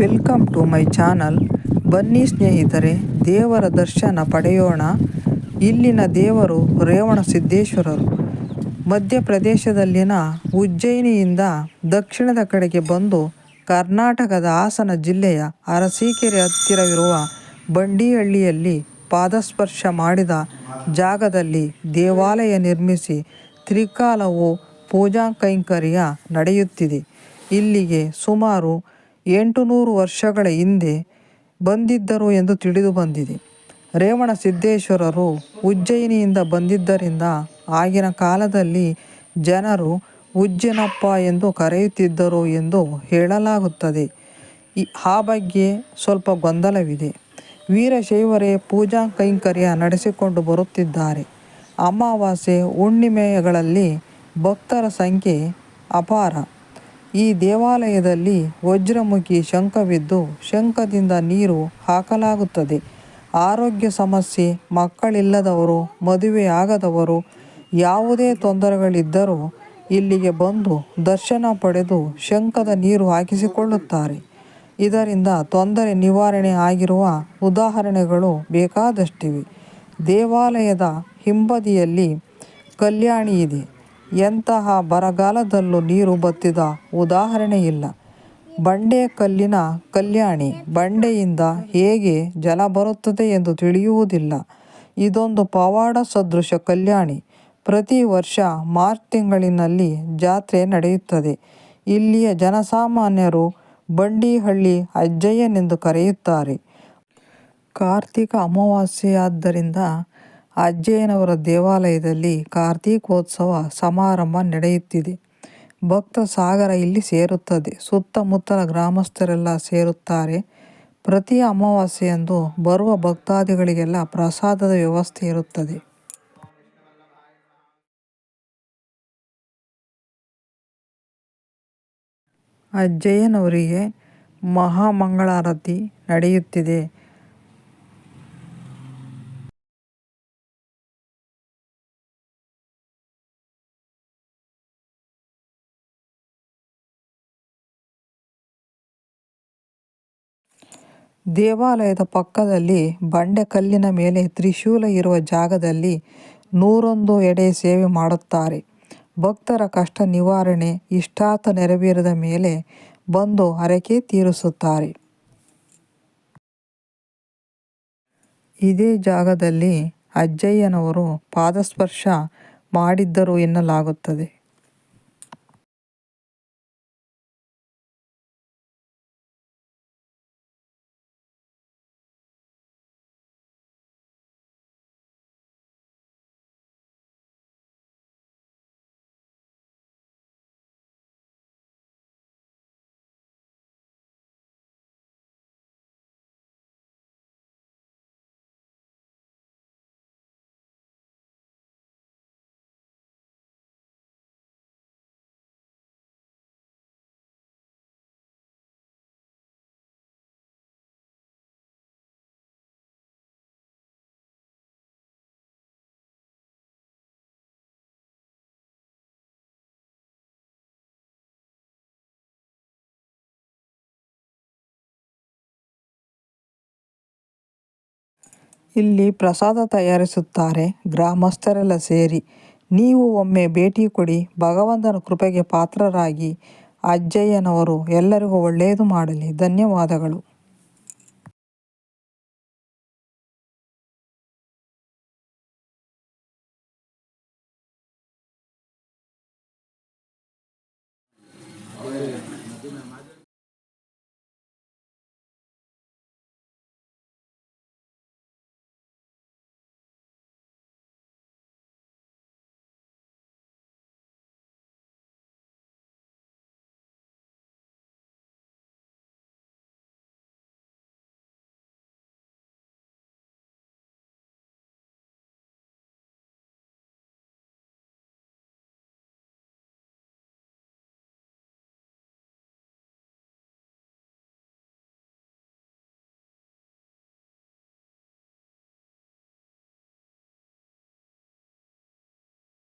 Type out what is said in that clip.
Welcome to my channel ಬನ್ನಿ ಸ್ನೇಹಿತರೆ, ದೇವರ ದರ್ಶನ ಪಡೆಯೋಣ. ಇಲ್ಲಿನ ದೇವರು ರೇವಣ ಸಿದ್ದೇಶ್ವರರು. ಮಧ್ಯಪ್ರದೇಶದಲ್ಲಿನ ಉಜ್ಜಯಿನಿಯಿಂದ ದಕ್ಷಿಣದ ಕಡೆಗೆ ಬಂದು ಕರ್ನಾಟಕದ ಹಾಸನ ಜಿಲ್ಲೆಯ ಅರಸೀಕೆರೆ ಹತ್ತಿರವಿರುವ ಬಂಡಿಹಳ್ಳಿಯಲ್ಲಿ ಪಾದಸ್ಪರ್ಶ ಮಾಡಿದ ಜಾಗದಲ್ಲಿ ದೇವಾಲಯ ನಿರ್ಮಿಸಿ ತ್ರಿಕಾಲವು ಪೂಜಾ ಕೈಂಕರ್ಯ ನಡೆಯುತ್ತಿದೆ. ಇಲ್ಲಿಗೆ ಸುಮಾರು ಎಂಟುನೂರು ವರ್ಷಗಳ ಹಿಂದೆ ಬಂದಿದ್ದರು ಎಂದು ತಿಳಿದು ಬಂದಿದೆ. ರೇವಣ ಸಿದ್ದೇಶ್ವರರು ಉಜ್ಜಯಿನಿಯಿಂದ ಬಂದಿದ್ದರಿಂದ ಆಗಿನ ಕಾಲದಲ್ಲಿ ಜನರು ಉಜ್ಜನಪ್ಪ ಎಂದು ಕರೆಯುತ್ತಿದ್ದರು ಎಂದು ಹೇಳಲಾಗುತ್ತದೆ. ಆ ಬಗ್ಗೆ ಸ್ವಲ್ಪ ಗೊಂದಲವಿದೆ. ವೀರಶೈವರೇ ಪೂಜಾ ಕೈಂಕರ್ಯ ನಡೆಸಿಕೊಂಡು ಬರುತ್ತಿದ್ದಾರೆ. ಅಮಾವಾಸ್ಯೆ ಹುಣ್ಣಿಮೆಗಳಲ್ಲಿ ಭಕ್ತರ ಸಂಖ್ಯೆ ಅಪಾರ. ಈ ದೇವಾಲಯದಲ್ಲಿ ವಜ್ರಮುಖಿ ಶಂಖವಿದ್ದು ಶಂಖದಿಂದ ನೀರು ಹಾಕಲಾಗುತ್ತದೆ. ಆರೋಗ್ಯ ಸಮಸ್ಯೆ, ಮಕ್ಕಳಿಲ್ಲದವರು ಮದುವೆಯಾಗದವರು ಯಾವುದೇ ತೊಂದರೆಗಳಿದ್ದರೂ ಇಲ್ಲಿಗೆ ಬಂದು ದರ್ಶನ ಪಡೆದು ಶಂಖದ ನೀರು ಹಾಕಿಸಿಕೊಳ್ಳುತ್ತಾರೆ. ಇದರಿಂದ ತೊಂದರೆ ನಿವಾರಣೆ ಆಗಿರುವ ಉದಾಹರಣೆಗಳು ಬೇಕಾದಷ್ಟಿವೆ. ದೇವಾಲಯದ ಹಿಂಬದಿಯಲ್ಲಿ ಕಲ್ಯಾಣಿ ಇದೆ. ಎಂತಹ ಬರಗಾಲದಲ್ಲೂ ನೀರು ಬತ್ತಿದ ಉದಾಹರಣೆಯಿಲ್ಲ. ಬಂಡೆಕಲ್ಲಿನ ಕಲ್ಯಾಣಿ ಬಂಡೆಯಿಂದ ಹೇಗೆ ಜಲ ಬರುತ್ತದೆ ಎಂದು ತಿಳಿಯುವುದಿಲ್ಲ. ಇದೊಂದು ಪವಾಡ ಸದೃಶ ಕಲ್ಯಾಣಿ. ಪ್ರತಿ ವರ್ಷ ಮಾರ್ಚ್ ತಿಂಗಳಿನಲ್ಲಿ ಜಾತ್ರೆ ನಡೆಯುತ್ತದೆ. ಇಲ್ಲಿಯ ಜನಸಾಮಾನ್ಯರು ಬಂಡಿಹಳ್ಳಿ ಅಜ್ಜಯ್ಯನೆಂದು ಕರೆಯುತ್ತಾರೆ. ಕಾರ್ತಿಕ ಅಮಾವಾಸ್ಯೆಯಾದ್ದರಿಂದ ಅಜ್ಜಯ್ಯನವರ ದೇವಾಲಯದಲ್ಲಿ ಕಾರ್ತೀಕೋತ್ಸವ ಸಮಾರಂಭ ನಡೆಯುತ್ತಿದೆ. ಭಕ್ತ ಸಾಗರ ಇಲ್ಲಿ ಸೇರುತ್ತದೆ. ಸುತ್ತಮುತ್ತಲ ಗ್ರಾಮಸ್ಥರೆಲ್ಲ ಸೇರುತ್ತಾರೆ. ಪ್ರತಿ ಅಮಾವಾಸ್ಯೆಯಂದು ಬರುವ ಭಕ್ತಾದಿಗಳಿಗೆಲ್ಲ ಪ್ರಸಾದದ ವ್ಯವಸ್ಥೆ ಇರುತ್ತದೆ. ಅಜ್ಜಯ್ಯನವರಿಗೆ ಮಹಾಮಂಗಳಾರತಿ ನಡೆಯುತ್ತಿದೆ. ದೇವಾಲಯದ ಪಕ್ಕದಲ್ಲಿ ಬಂಡೆ ಕಲ್ಲಿನ ಮೇಲೆ ತ್ರಿಶೂಲ ಇರುವ ಜಾಗದಲ್ಲಿ ನೂರೊಂದು ಎಡೆ ಸೇವೆ ಮಾಡುತ್ತಾರೆ. ಭಕ್ತರ ಕಷ್ಟ ನಿವಾರಣೆ, ಇಷ್ಟಾರ್ಥ ನೆರವೇರಿದ ಮೇಲೆ ಬಂದು ಹರಕೆ ತೀರಿಸುತ್ತಾರೆ. ಇದೇ ಜಾಗದಲ್ಲಿ ಅಜ್ಜಯ್ಯನವರು ಪಾದಸ್ಪರ್ಶ ಮಾಡಿದ್ದರು ಎನ್ನಲಾಗುತ್ತದೆ. ಇಲ್ಲಿ ಪ್ರಸಾದ ತಯಾರಿಸುತ್ತಾರೆ ಗ್ರಾಮಸ್ಥರೆಲ್ಲ ಸೇರಿ. ನೀವು ಒಮ್ಮೆ ಭೇಟಿ ಕೊಡಿ. ಭಗವಂತನ ಕೃಪೆಗೆ ಪಾತ್ರರಾಗಿ ಅಜ್ಜಯ್ಯನವರು ಎಲ್ಲರಿಗೂ ಒಳ್ಳೆಯದು ಮಾಡಲಿ. ಧನ್ಯವಾದಗಳು.